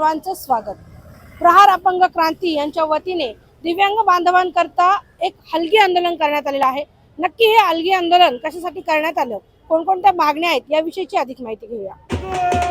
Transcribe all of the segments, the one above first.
सर्वांचं स्वागत. प्रहार अपंग क्रांती यांच्या वतीने दिव्यांग बांधवांकरता एक हलगी आंदोलन करण्यात आलेलं आहे. नक्की हे हलगी आंदोलन कशासाठी करण्यात आलं? कोणकोणत्या मागण्या आहेत? याविषयीची अधिक माहिती घेऊया.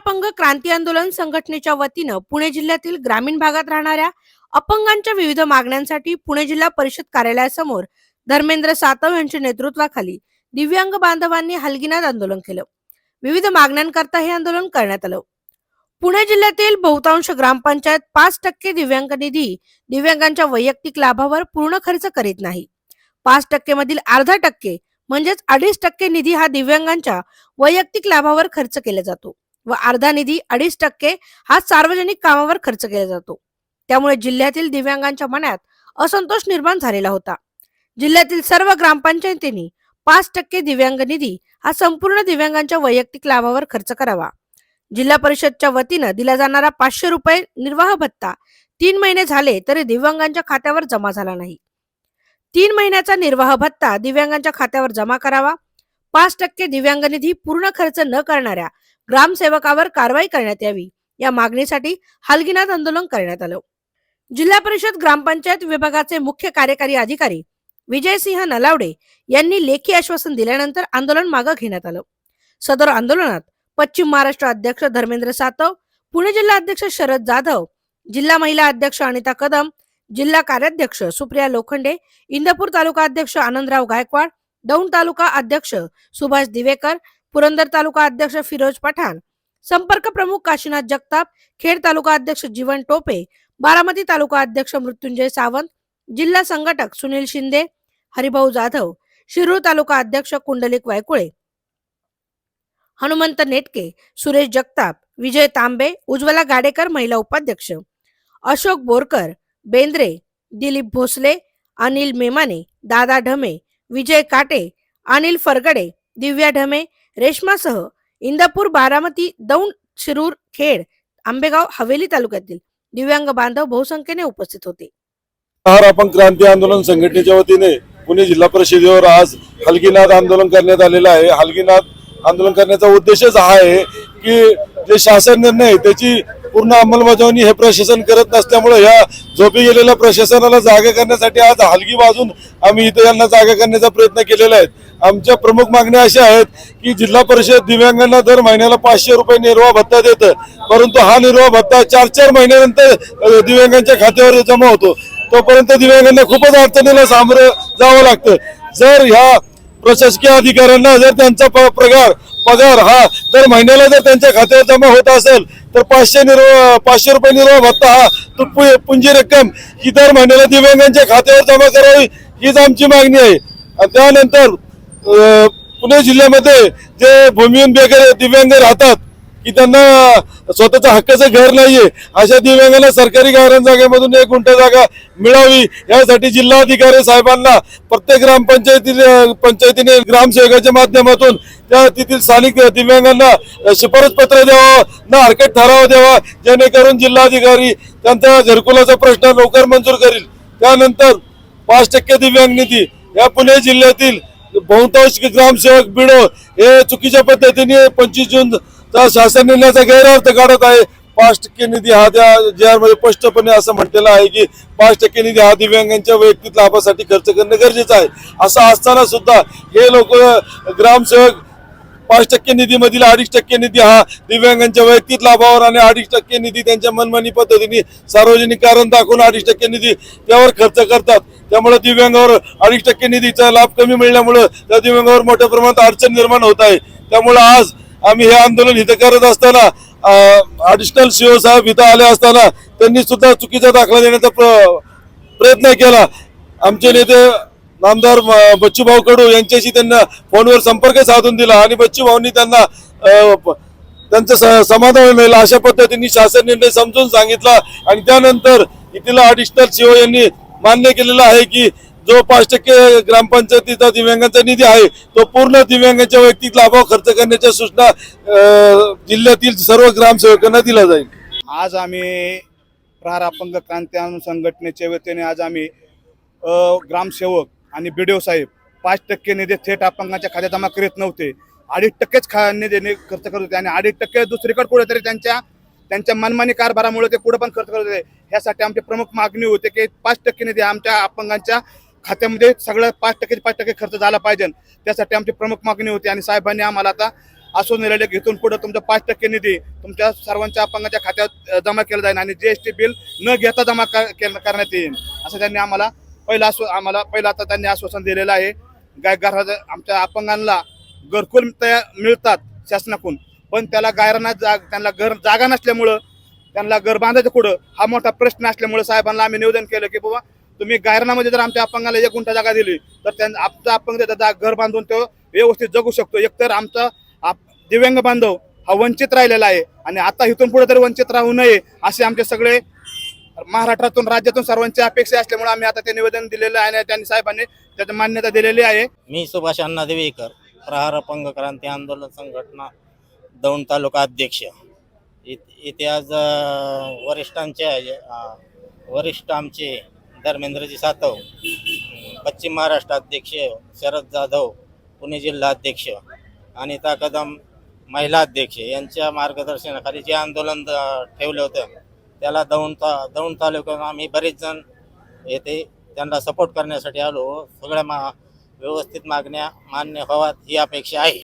अपंग क्रांती आंदोलन संघटनेच्या वतीनं पुणे जिल्ह्यातील ग्रामीण भागात राहणाऱ्या अपंगांच्या विविध मागण्यांसाठी पुणे जिल्हा परिषद कार्यालयासमोर धर्मेंद्र सातव यांच्या नेतृत्वाखाली दिव्यांग बांधवांनी हलगिनात आंदोलन केलं. विविध मागण्यांकरता हे आंदोलन करण्यात आलं. पुणे जिल्ह्यातील बहुतांश ग्रामपंचायत पाच टक्के दिव्यांग निधी दिव्यांगांच्या वैयक्तिक लाभावर पूर्ण खर्च करीत नाही. पाच टक्के मधील अर्धा टक्के म्हणजेच अडीच टक्के निधी हा दिव्यांगांच्या वैयक्तिक लाभावर खर्च केला जातो. व अर्धा निधी अडीच टक्के हा सार्वजनिक कामावर खर्च केला जातो. त्यामुळे जिल्ह्यातील दिव्यांगांच्या मनात असंतोष निर्माण झालेला होता. जिल्ह्यातील सर्व ग्रामपंचायतींनी पाच टक्के दिव्यांग निधी हा संपूर्ण दिव्यांगांच्या वैयक्तिक लाभावर खर्च करावा. जिल्हा परिषदच्या वतीनं दिला जाणारा पाचशे रुपये निर्वाह भत्ता तीन महिने झाले तरी दिव्यांगांच्या खात्यावर जमा झाला नाही. तीन महिन्याचा निर्वाह भत्ता दिव्यांगांच्या खात्यावर जमा करावा. पाच टक्के दिव्यांग निधी पूर्ण खर्च न करणाऱ्या ग्रामसेवकावर कारवाई करण्यात यावी. या मागणीसाठी हालगिनाथ आंदोलन करण्यात आलं. जिल्हा परिषद ग्रामपंचायत विभागाचे मुख्य कार्यकारी अधिकारी विजयसिंह नलावडे यांनी लेखी आश्वासन दिल्यानंतर आंदोलन मागे घेण्यात आलं. सदर आंदोलनात पश्चिम महाराष्ट्र अध्यक्ष धर्मेंद्र सातव पुणे जिल्हा अध्यक्ष शरद जाधव जिल्हा महिला अध्यक्ष अनिता कदम जिल्हा कार्याध्यक्ष सुप्रिया लोखंडे इंदापूर तालुका अध्यक्ष आनंदराव गायकवाड दौंड तालुका अध्यक्ष सुभाष दिवेकर पुरंदर तालुका अध्यक्ष फिरोज पठाण संपर्क प्रमुख काशीनाथ जगताप खेड तालुका अध्यक्ष जीवन टोपे बारामती तालुका अध्यक्ष मृत्युंजय सावंत जिल्हा संघटक सुनील शिंदे हरिभाऊ जाधव शिरूर तालुका अध्यक्ष कुंडलिक वायकुळे हनुमंत नेटके सुरेश जगताप विजय तांबे उज्ज्वला गाडेकर महिला उपाध्यक्ष अशोक बोरकर बेंद्रे दिलीप भोसले अनिल मेमाने दादा ढमे विजय काटे अनिल फरगडे दिव्या ढमे रेशमासह इंदापूर बारामती दौंड शिरूर खेड आंबेगाव हवेली तालुक्यातील दिव्यांग बांधव बहुसंख्येने उपस्थित होते. आपण क्रांती आंदोलन संघटनेच्या वतीने पुणे जिल्हा परिषदेवर आज हलगीनाथ आंदोलन करण्यात आलेलं आहे. हलगीनाथ आंदोलन करण्याचा उद्देशच हा आहे की जे शासन निर्णय त्याची पूर्ण अंमलबजावणी हे प्रशासन करत नसल्यामुळे ह्या झोपी गेलेल्या प्रशासनाला जागा करण्यासाठी आज हलगी वाजून आम्ही इथे यांना जागा करण्याचा प्रयत्न केलेला आहे. आमच्या प्रमुख मागण्या अशा आहेत की जिल्हा परिषद दिव्यांगांना दर महिन्याला पाचशे रुपये निर्वाह भत्ता देतं. परंतु हा निर्वाह भत्ता चार चार महिन्यानंतर दिव्यांगांच्या खात्यावर जमा होतो. तोपर्यंत दिव्यांगांना खूपच अडचणीला सामोरं जावं लागतं. जर ह्या प्रशासकीय अधिकाऱ्यांना जर त्यांचा प- पगार पगार हा दर महिन्याला जर त्यांच्या खात्यावर जमा होत असेल तर पाचशे निर्वाह पाचशे रुपये निर्वाह भत्ता हा तो पुंजी रक्कम ही दर महिन्याला दिव्यांगांच्या खात्यावर जमा करावी हीच आमची मागणी आहे. त्यानंतर पुणे जिल्ह्यामध्ये जे भूमिहीन बेगर दिव्यांग राहतात की त्यांना स्वतःचा हक्काचं घर नाहीये. अशा दिव्यांगांना सरकारी गायरान जागेमधून एक गुंठ जागा मिळावी. यासाठी जिल्हाधिकारी साहेबांना प्रत्येक ग्रामपंचायती पंचायतीने ग्रामसेवकाच्या माध्यमातून त्या तेथील स्थानिक दिव्यांगांना शिफारस पत्र द्यावं ना हरकत ठराव द्यावा. जेणेकरून जिल्हाधिकारी त्यांचा घरकुलाचा प्रश्न लवकर मंजूर करील. त्यानंतर पाच टक्के दिव्यांग निधी या पुणे जिल्ह्यातील बहुतांश ग्रामसेवक बिडो हे चुकीच्या पद्धतीने पंचवीस जून तर शासन निर्णयाचा गैरअर्थ काढत आहे. पाच टक्के निधी हा त्या जे मध्ये स्पष्टपणे असं म्हटलेलं आहे की पाच टक्के निधी हा दिव्यांगांच्या वैयक्तिक लाभासाठी खर्च करणं गरजेचं आहे. असं असताना सुद्धा हे लोक ग्रामसेवक पाच टक्के निधीमधील अडीच टक्के निधी हा दिव्यांगांच्या वैयक्तिक लाभावर आणि अडीच टक्के निधी त्यांच्या मनमानी पद्धतीने सार्वजनिक कारण दाखवून अडीच टक्के निधी त्यावर खर्च करतात. त्यामुळे दिव्यांगावर अडीच टक्के निधीचा लाभ कमी मिळाल्यामुळं त्या दिव्यांगावर मोठ्या प्रमाणात अडचण निर्माण होत आहे. त्यामुळे आज आम्ही हे आंदोलन इथं करत असताना अडिशनल सीओ साहेब इथं आले असताना त्यांनी सुद्धा चुकीचा दाखला देण्याचा प्र- प्रयत्न केला. आमचे नेते नामदार बच्चूभाऊ कडू यांच्याशी त्यांना फोनवर संपर्क साधून दिला आणि बच्चूभाऊंनी त्यांना त्यांचं स- समाधान मिळेल अशा पद्धतीने शासन निर्णय समजून सांगितला. आणि त्यानंतर इथला अडिशनल सीओ यांनी मान्य केलेलं आहे की जो पाच टक्के ग्रामपंचायतीचा दिव्यांगांचा निधी आहे. तो पूर्ण दिव्यांगांच्या वैयक्तिक लाभावर खर्च करण्याच्या सूचना जिल्ह्यातील सर्व ग्रामसेवकांना दिला जाईल. आज आम्ही प्रहार अपंग क्रांती संघटनेच्या वतीने आज आम्ही ग्रामसेवक आणि बी साहेब पाच टक्के निधी थेट अपंगांच्या खात्यात जमा करीत नव्हते. अडीच टक्केच खा निधी खर्च करत होते आणि अडीच टक्के दुसरीकडे कुठेतरी त्यांच्या त्यांच्या मनमानी कारभारामुळे ते पुढे पण खर्च करत होते. ह्यासाठी आमची प्रमुख मागणी होते की पाच टक्के निधी आमच्या अपंगांच्या खात्यामध्ये सगळं पाच टक्के पाच टक्के खर्च झाला पाहिजे. त्यासाठी आमची प्रमुख मागणी होती आणि साहेबांनी आम्हाला आता असो निर्णय घेतून पुढे तुमचा पाच टक्के निधी तुमच्या सर्वांच्या अपंगाच्या खात्यात जमा केला जाईल आणि जीएसटी बिल न घेता जमा करण्यात येईल. असं त्यांनी आम्हाला पहिला आश्व आम्हाला पहिलं आता त्यांनी आश्वासन दिलेलं आहे. गाय घरात आमच्या अपंगांना घरकुल तयार मिळतात शासनाकडून. पण त्याला गायरांना जाग त्यांना घर जागा नसल्यामुळं त्यांना घर बांधायचं कुठं? हा मोठा प्रश्न असल्यामुळे साहेबांना आम्ही निवेदन केलं की बाबा तुम्ही गायरणामध्ये जर आमच्या अपंगाला एक गुंठा जागा दिली तर त्यांना आमचा अपंग त्याचा घर बांधून तो व्यवस्थित जगू शकतो. एकतर आमचा आप- दिव्यांग बांधव हा वंचित राहिलेला आहे आणि आता इथून पुढे तरी वंचित राहू नये असे आमचे सगळे महाराष्ट्रातून राज्यातून सर्वांची अपेक्षा असल्यामुळे आम्ही आता ते निवेदन दिलेलं आहे आणि त्यांनी साहेबांनी त्याची मान्यता दिलेली आहे. मी सुभाष अण्णा देवेकर प्रहार अपंग क्रांती आंदोलन संघटना दौंड तालुका अध्यक्ष. इत- इथे आज वरिष्ठांचे वरिष्ठ आमचे धर्मेंद्रजी सातव पश्चिम महाराष्ट्र अध्यक्ष शरद जाधव पुणे जिल्हा अध्यक्ष अनिता कदम महिला अध्यक्ष यांच्या मार्गदर्शनाखाली जे आंदोलन ठेवलं होतं त्याला दौंड ता दौंड तालुक्यात आम्ही बरेच जण येथे त्यांना सपोर्ट करण्यासाठी आलो. सगळ्या मा व्यवस्थित मागण्या मान्य व्हाव्यात ही अपेक्षा आहे.